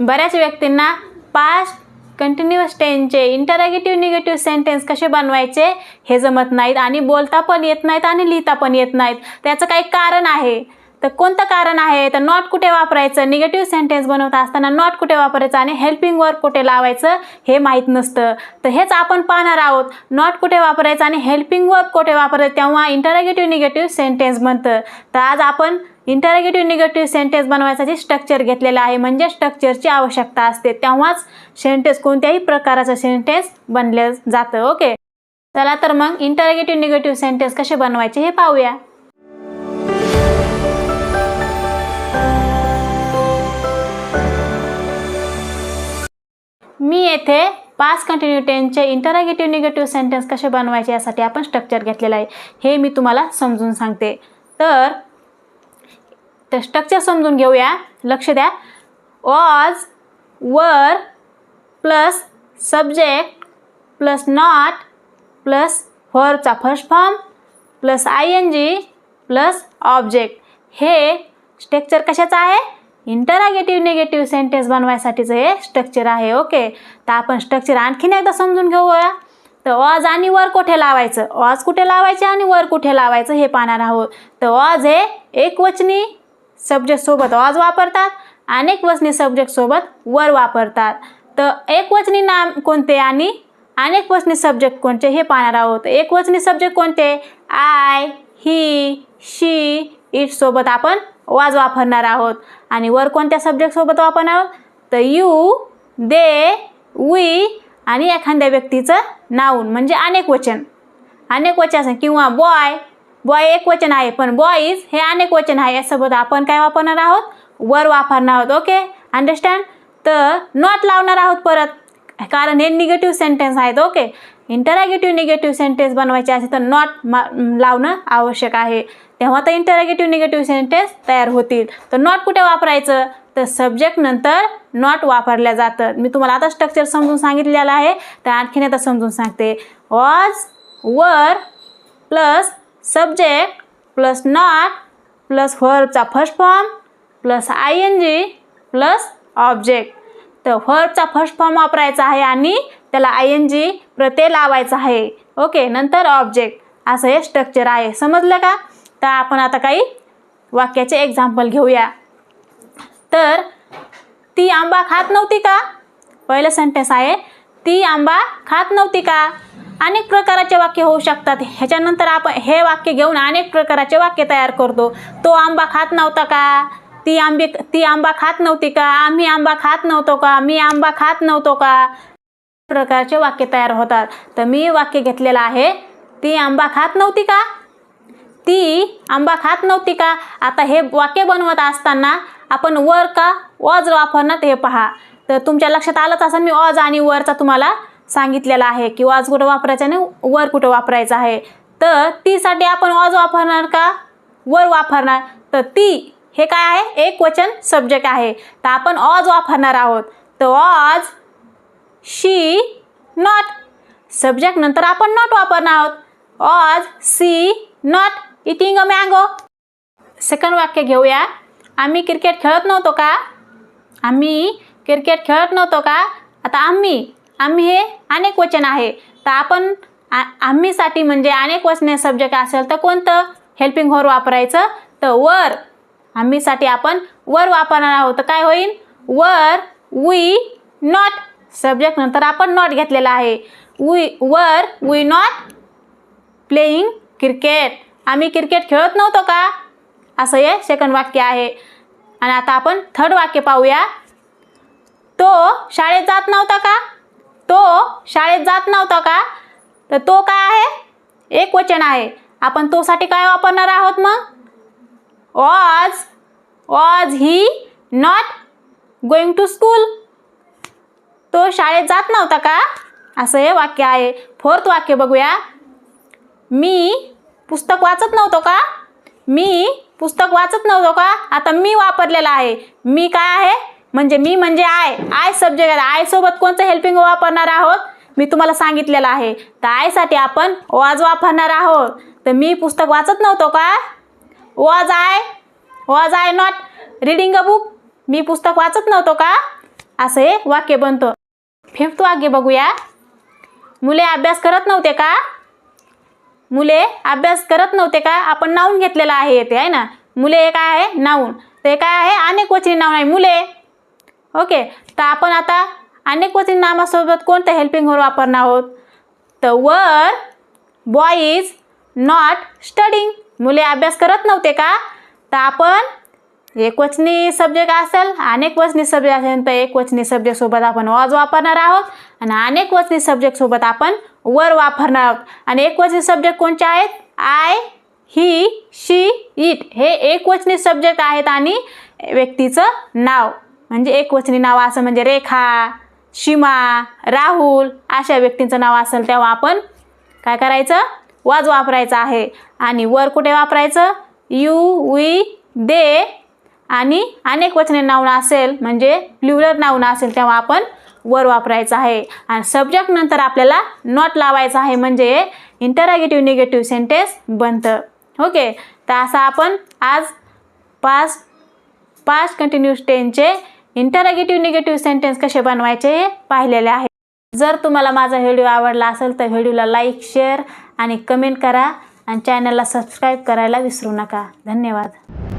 बऱ्याच व्यक्तींना past continuous टेनचे इंटरॅगेटिव्ह निगेटिव्ह सेंटेन्स कसे बनवायचे हे जमत नाहीत आणि बोलता पण येत नाहीत आणि लिहिता पण येत नाहीत. त्याचं काही कारण आहे. तर कोणतं कारण आहे? तर नॉट कुठे वापरायचं? निगेटिव्ह सेंटेन्स बनवत असताना नॉट कुठे वापरायचं आणि हेल्पिंग वर्क कुठे लावायचं हे माहीत नसतं. तर हेच आपण पाहणार आहोत. नॉट कुठे वापरायचं आणि हेल्पिंग वर्क कुठे वापरायचं तेव्हा इंटरॅगेटिव्ह निगेटिव्ह सेंटेन्स बनतं. तर आज आपण इंटरॅगेटिव्ह निगेटिव्ह सेंटेन्स बनवायसाठी स्ट्रक्चर घेतलेलं आहे. म्हणजे स्ट्रक्चरची आवश्यकता असते. तेव्हाच सेंटेन्स कोणत्याही प्रकाराचं सेंटेन्स बनलं जातं. ओके चला तर मग इंटरॅगेटिव्ह निगेटिव्ह सेंटेन्स कसे बनवायचे हे पाहूया. मी येथे पास कंटिन्यू टेनचे इंटरॅगेटिव्ह निगेटिव्ह सेंटेन्स कसे बनवायचे यासाठी आपण स्ट्रक्चर घेतलेलं आहे. हे मी तुम्हाला समजून सांगते. तर तर स्ट्रक्चर समजून घेऊया. लक्ष द्या. Was were plus subject plus not plus वरचा first form plus I N G plus object हे स्ट्रक्चर कशाचं आहे? इंटरागेटिव्ह निगेटिव्ह सेंटेन्स बनवायसाठीचं हे स्ट्रक्चर आहे ओके तर आपण स्ट्रक्चर आणखीन एकदा समजून घेऊया. तर ऑज आणि वर कुठे लावायचं? ऑज कुठे लावायचे आणि वर कुठे लावायचं हे पाहणार आहोत. तर ऑज हे एकवचनी सब्जेक्टसोबत ऑज वापरतात अनेक वचनी सब्जेक्टसोबत वर वापरतात. तर एकवचनी नाम कोणते आणि अनेक वचनी सब्जेक्ट कोणते हे पाहणार आहोत. एकवचनी सब्जेक्ट कोणते? आय ही शी इट सोबत आपण वाज वापरणार आहोत. आणि वर कोणत्या सब्जेक्टसोबत वापरणार? आहोत तर यू दे वी आणि एखाद्या व्यक्तीचं नाऊन म्हणजे अनेक वचन. अनेक वचन किंवा बॉय बॉय एक वचन आहे पण बॉईज हे अनेक वचन आहे यासोबत आपण काय वापरणार आहोत? वर वापरणार आहोत ओके अंडरस्टँड तर नॉट लावणार आहोत परत कारण हे निगेटिव्ह सेंटेन्स आहेत ओके इंटरॅगेटिव्ह निगेटिव्ह सेंटेन्स बनवायचे असेल तर नॉट मा लावणं आवश्यक आहे. तेव्हा तर इंटरॅगेटिव्ह निगेटिव्ह सेंटेन्स तयार होतील. तर नॉट कुठे वापरायचं? तर सब्जेक्ट नंतर नॉट वापरल्या जातं मी तुम्हाला आता स्ट्रक्चर समजून सांगितलेलं आहे. तर आणखीन आता समजून सांगते. Was were plus subject plus not plus व्हर्बचा first form plus I N G plus object तर व्हर्बचा फर्स्ट फॉर्म वापरायचा आहे आणि त्याला आय एन जी प्रत्यय लावायचा आहे. ओके नंतर ऑब्जेक्ट असं हे स्ट्रक्चर आहे. समजलं का? तर आपण आता काही वाक्याचे एक्झाम्पल घेऊया. तर ती आंबा खात नव्हती का? पहिलं सेंटेन्स आहे ती आंबा खात नव्हती का? अनेक प्रकाराचे वाक्य होऊ शकतात. ह्याच्यानंतर आपण हे वाक्य घेऊन अनेक प्रकाराचे वाक्य तयार करतो. तो आंबा खात नव्हता का? ती आंबे ती आंबा खात नव्हती का? आम्ही आंबा खात नव्हतो का? मी आंबा खात नव्हतो का? प्रकारचे वाक्य तयार होतात. तर मी वाक्य घेतलेलं आहे ती आंबा खात नव्हती का? ती आंबा खात नव्हती का? आता हे वाक्य बनवत असताना आपण वर का? ऑज वापरणार हे पहा. तर तुमच्या लक्षात आलंच असं मी ऑज आणि वरचा तुम्हाला सांगितलेला आहे की ऑज कुठं वापरायचं आणि वर कुठं वापरायचं आहे. तर तीसाठी आपण ऑज वापरणार का? वर वापरणार. तर ती हे काय आहे? एक वचन सब्जेक्ट आहे. तर आपण ऑज वापरणार आहोत. तर ऑज शी नॉट. सब्जेक्ट नंतर आपण नॉट वापरणार आहोत. Was she not. Eating a mango. Second वाक्य घेऊया. आम्ही क्रिकेट खेळत नव्हतो का? आम्ही क्रिकेट खेळत नव्हतो का? आता आम्ही आम्ही हे अनेक वचन आहे. तर आपण आ आम्हीसाठी म्हणजे अनेक वचने सब्जेक्ट असेल तर कोणतं? हेल्पिंग होर वापरायचं. तर वर आम्हीसाठी आपण वर वापरणार आहोत. तर काय होईल? वर वी नॉट सब्जेक्ट नंतर आपण नॉट घेतलेला आहे. We were we not playing cricket आम्ही क्रिकेट खेळत नव्हतो का? असं हे सेकंड वाक्य आहे. आणि आता आपण थर्ड वाक्य पाहूया. तो शाळेत जात नव्हता का? तो शाळेत जात नव्हता का? तर तो काय आहे? एक वचन आहे. आपण तोसाठी काय वापरणार आहोत मग? Was was he not going to school शाळेत जात नव्हता का? असं हे वाक्य आहे. फोर्थ वाक्य बघूया. मी पुस्तक वाचत नव्हतो का? मी पुस्तक वाचत नव्हतो का? आता मी वापरलेला आहे. मी काय आहे? म्हणजे मी म्हणजे आय आय सब्जेक्ट आहे. आयसोबत कोणतं हेल्पिंग वापरणार आहोत? मी तुम्हाला सांगितलेलं आहे. तर आयसाठी आपण वाज वापरणार आहोत. तर मी पुस्तक वाचत नव्हतो का? Was I was I not reading a book मी पुस्तक वाचत नव्हतो का? असं हे वाक्य बनतं. फिफ्थ आगे बघूया. मुले अभ्यास करत नव्हते का? मुले अभ्यास करत नव्हते का? आपण नाऊन घेतलेलं आहे येते आहे ना? मुले हे काय आहे नाऊन ते काय आहे अनेक वचनी नाव आहे मुले. ओके. तर आपण आता अनेक वचनी नामासोबत कोणतं हेल्पिंग वर्ब वापरणार आहोत? तर वर बॉय इज नॉट स्टडिंग मुले अभ्यास करत नव्हते का? तर आपण एकवचनी सब्जेक्ट असेल अनेक वचनी सब्जेक्ट असेल तर एकवचनी सब्जेक्टसोबत आपण वॉज वापरणार आहोत आणि अनेक वचनी सब्जेक्टसोबत आपण वर वापरणार आहोत. आणि एकवचनी सब्जेक्ट कोणते आहेत? आय ही शी इट हे एकवचनी सब्जेक्ट आहेत आणि व्यक्तीचं नाव. म्हणजे एकवचनी नाव असं म्हणजे रेखा सीमा राहुल अशा व्यक्तींचं नाव असेल तेव्हा आपण काय करायचं? वाज वापरायचं आहे. आणि वर कुठे वापरायचं? यू वी दे आणि अनेक वचने नाऊन असेल म्हणजे प्ल्युरल नाऊन असेल तेव्हा आपण वर वापरायचं आहे. आणि सब्जेक्ट नंतर आपल्याला नॉट लावायचं आहे म्हणजे इंटरॅगेटिव्ह निगेटिव्ह सेंटेन्स बनतं. ओके तर असं आपण आज पाच पाच कंटिन्यूस टेनचे इंटरॅगेटिव्ह निगेटिव्ह सेंटेन्स कसे बनवायचे हे पाहिलेले आहे. जर तुम्हाला माझा व्हिडिओ आवडला असेल तर व्हिडिओला लाईक शेअर आणि कमेंट करा. आणि चॅनलला सबस्क्राईब करायला विसरू नका. धन्यवाद.